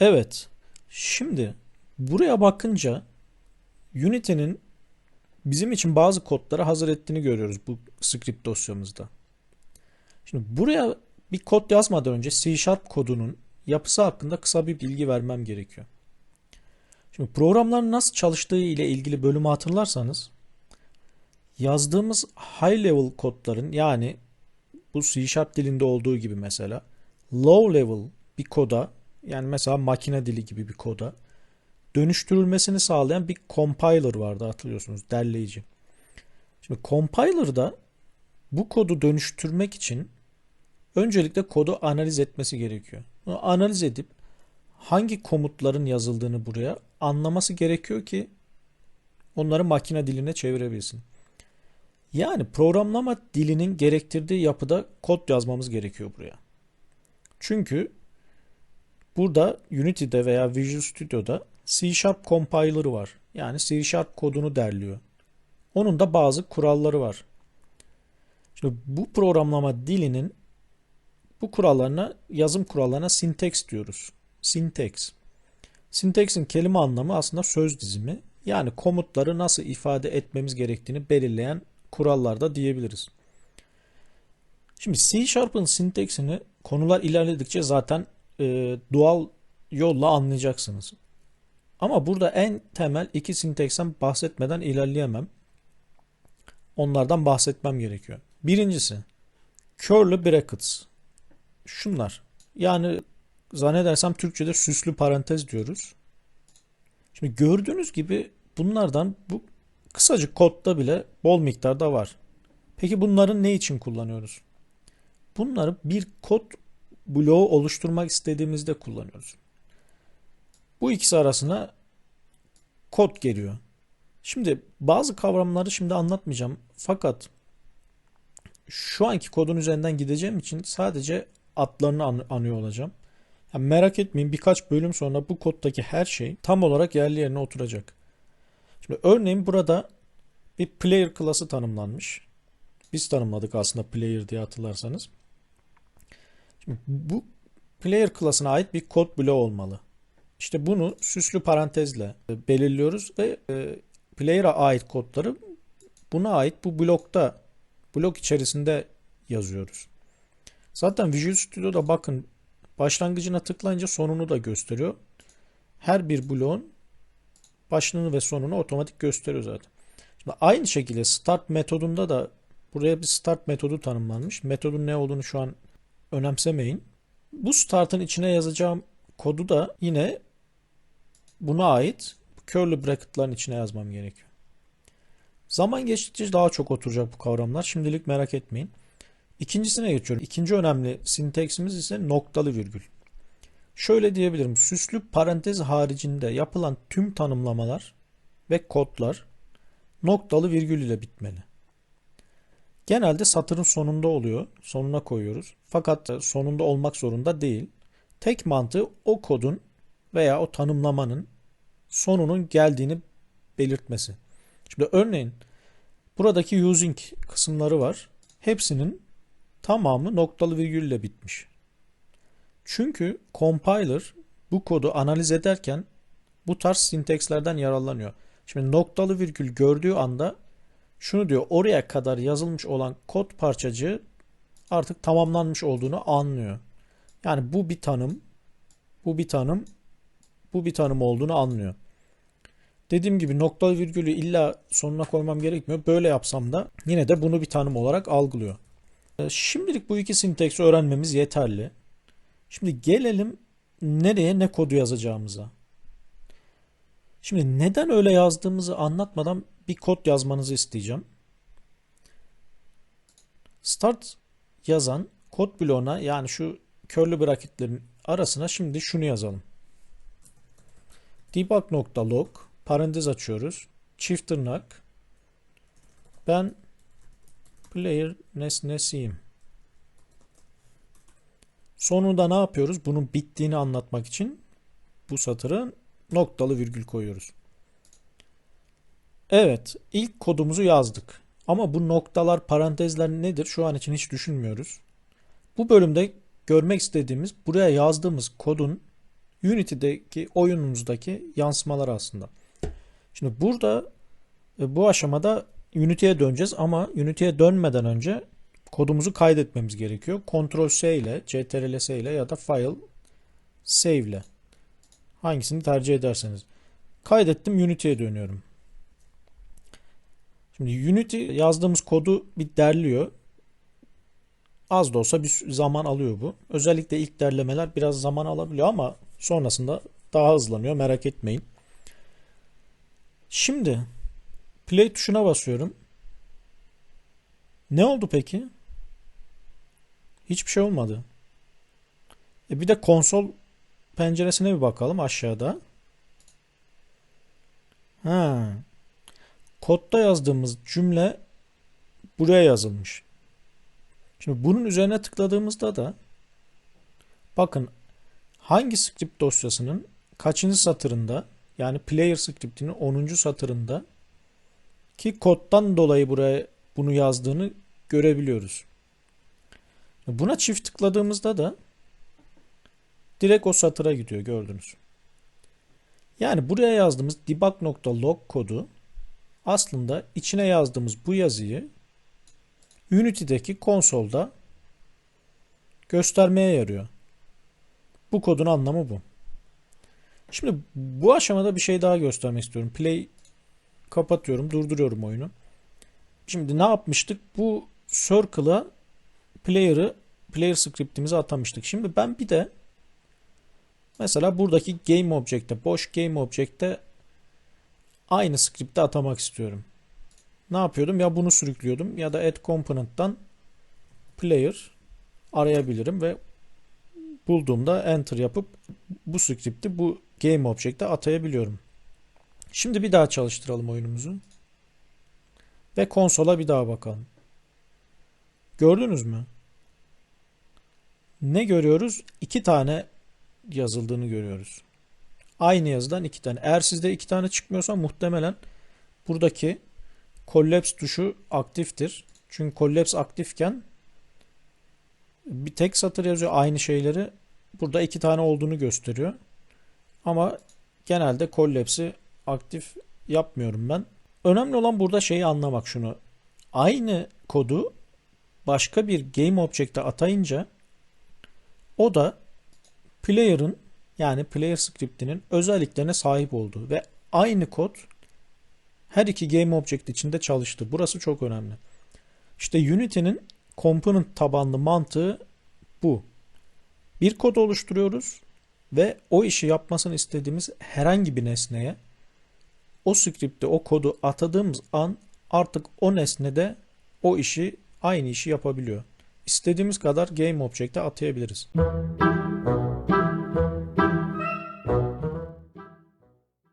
Evet. Şimdi buraya bakınca Unity'nin bizim için bazı kodları hazır ettiğini görüyoruz bu script dosyamızda. Şimdi buraya bir kod yazmadan önce C Sharp kodunun yapısı hakkında kısa bir bilgi vermem gerekiyor. Şimdi programların nasıl çalıştığı ile ilgili bölümü hatırlarsanız yazdığımız high level kodların yani bu C Sharp dilinde olduğu gibi mesela low level bir koda yani mesela makine dili gibi bir koda dönüştürülmesini sağlayan bir compiler vardı hatırlıyorsunuz derleyici. Şimdi compiler'da bu kodu dönüştürmek için öncelikle kodu analiz etmesi gerekiyor. Bunu analiz edip hangi komutların yazıldığını buraya anlaması gerekiyor ki onları makine diline çevirebilsin. Yani programlama dilinin gerektirdiği yapıda kod yazmamız gerekiyor buraya. Çünkü burada Unity'de veya Visual Studio'da C Sharp compiler'ı var. Yani C Sharp kodunu derliyor. Onun da bazı kuralları var. Şimdi bu programlama dilinin bu kurallarına, yazım kurallarına syntax diyoruz. Syntax. Syntax'in kelime anlamı aslında söz dizimi. Yani komutları nasıl ifade etmemiz gerektiğini belirleyen kurallar da diyebiliriz. Şimdi C Sharp'ın sintaksini konular ilerledikçe zaten e, doğal yolla anlayacaksınız. Ama burada en temel iki sintaksen bahsetmeden ilerleyemem. Onlardan bahsetmem gerekiyor. Birincisi curly brackets. Şunlar. Yani zannedersem Türkçe'de süslü parantez diyoruz. Şimdi gördüğünüz gibi bunlardan bu kısacık kodda bile bol miktarda var. Peki bunların ne için kullanıyoruz? Bunları bir kod bloğu oluşturmak istediğimizde kullanıyoruz. Bu ikisi arasına kod geliyor. Şimdi bazı kavramları şimdi anlatmayacağım. Fakat şu anki kodun üzerinden gideceğim için sadece adlarını an- anıyor olacağım. Yani merak etmeyin birkaç bölüm sonra bu koddaki her şey tam olarak yerli yerine oturacak. Şimdi örneğin burada bir player klası tanımlanmış. Biz tanımladık aslında player diye hatırlarsanız. Şimdi bu player klasına ait bir kod bloğu olmalı. İşte bunu süslü parantezle belirliyoruz ve e, player'a ait kodları buna ait bu blokta blok içerisinde yazıyoruz. Zaten Visual Studio'da bakın başlangıcına tıklayınca sonunu da gösteriyor. Her bir bloğun başlığını ve sonunu otomatik gösteriyor zaten. Şimdi aynı şekilde start metodunda da buraya bir start metodu tanımlanmış. Metodun ne olduğunu şu an önemsemeyin. Bu start'ın içine yazacağım kodu da yine buna ait curly bracket'ların içine yazmam gerekiyor. Zaman geçtikçe daha çok oturacak bu kavramlar. Şimdilik merak etmeyin. İkincisine geçiyorum. İkinci önemli sintaksimiz ise noktalı virgül. Şöyle diyebilirim. Süslü parantez haricinde yapılan tüm tanımlamalar ve kodlar noktalı virgül ile bitmeli. Genelde satırın sonunda oluyor. Sonuna koyuyoruz. Fakat sonunda olmak zorunda değil. Tek mantığı o kodun veya o tanımlamanın sonunun geldiğini belirtmesi. Şimdi örneğin buradaki using kısımları var. Hepsinin tamamı noktalı virgülle bitmiş. Çünkü compiler bu kodu analiz ederken bu tarz sintakslerden yararlanıyor. Şimdi noktalı virgül gördüğü anda şunu diyor oraya kadar yazılmış olan kod parçacığı artık tamamlanmış olduğunu anlıyor. Yani bu bir tanım, bu bir tanım, bu bir tanım olduğunu anlıyor. Dediğim gibi noktalı virgülü illa sonuna koymam gerekmiyor. Böyle yapsam da yine de bunu bir tanım olarak algılıyor. Ee, şimdilik bu iki sintaksi öğrenmemiz yeterli. Şimdi gelelim nereye ne kodu yazacağımıza. Şimdi neden öyle yazdığımızı anlatmadan bir kod yazmanızı isteyeceğim. Start yazan kod bloğuna yani şu curly bracketlerin arasına şimdi şunu yazalım. debug.log parantez açıyoruz. Çift tırnak ben player nesnesiyim. Sonunda ne yapıyoruz? Bunun bittiğini anlatmak için bu satırı noktalı virgül koyuyoruz. Evet, ilk kodumuzu yazdık. Ama bu noktalar, parantezler nedir? Şu an için hiç düşünmüyoruz. Bu bölümde görmek istediğimiz buraya yazdığımız kodun Unity'deki oyunumuzdaki yansımalar aslında. Şimdi burada e, bu aşamada Unity'ye döneceğiz ama Unity'ye dönmeden önce kodumuzu kaydetmemiz gerekiyor. Ctrl S ile, Ctrl S ile ya da File Save ile. Hangisini tercih ederseniz. Kaydettim Unity'ye dönüyorum. Şimdi Unity yazdığımız kodu bir derliyor. Az da olsa bir zaman alıyor bu. Özellikle ilk derlemeler biraz zaman alabiliyor ama sonrasında daha hızlanıyor merak etmeyin. Şimdi play tuşuna basıyorum. Ne oldu peki? Hiçbir şey olmadı. E bir de konsol penceresine bir bakalım aşağıda. Ha. Kodda yazdığımız cümle buraya yazılmış. Şimdi bunun üzerine tıkladığımızda da bakın hangi script dosyasının kaçıncı satırında yani player scriptinin 10. satırında ki koddan dolayı buraya bunu yazdığını görebiliyoruz. Buna çift tıkladığımızda da direkt o satıra gidiyor gördünüz. Yani buraya yazdığımız debug.log kodu aslında içine yazdığımız bu yazıyı Unity'deki konsolda göstermeye yarıyor. Bu kodun anlamı bu. Şimdi bu aşamada bir şey daha göstermek istiyorum. Play kapatıyorum, durduruyorum oyunu. Şimdi ne yapmıştık? Bu circle'a player'ı player script'imizi atamıştık. Şimdi ben bir de mesela buradaki game object'te, boş game object'te aynı script'te atamak istiyorum. Ne yapıyordum? Ya bunu sürüklüyordum ya da add component'tan player arayabilirim ve bulduğumda enter yapıp bu script'i bu game object'e atayabiliyorum. Şimdi bir daha çalıştıralım oyunumuzu. Ve konsola bir daha bakalım. Gördünüz mü? Ne görüyoruz? İki tane yazıldığını görüyoruz. Aynı yazıdan iki tane. Eğer sizde iki tane çıkmıyorsa muhtemelen buradaki collapse tuşu aktiftir. Çünkü collapse aktifken bir tek satır yazıyor aynı şeyleri. Burada iki tane olduğunu gösteriyor. Ama genelde collapse'i aktif yapmıyorum ben. Önemli olan burada şeyi anlamak şunu. Aynı kodu başka bir game object'e atayınca o da player'ın yani player script'inin özelliklerine sahip oldu ve aynı kod her iki game object içinde çalıştı. Burası çok önemli. İşte Unity'nin component tabanlı mantığı bu. Bir kod oluşturuyoruz ve o işi yapmasını istediğimiz herhangi bir nesneye o script'te o kodu atadığımız an artık o nesnede o işi aynı işi yapabiliyor. İstediğimiz kadar game object'e atayabiliriz.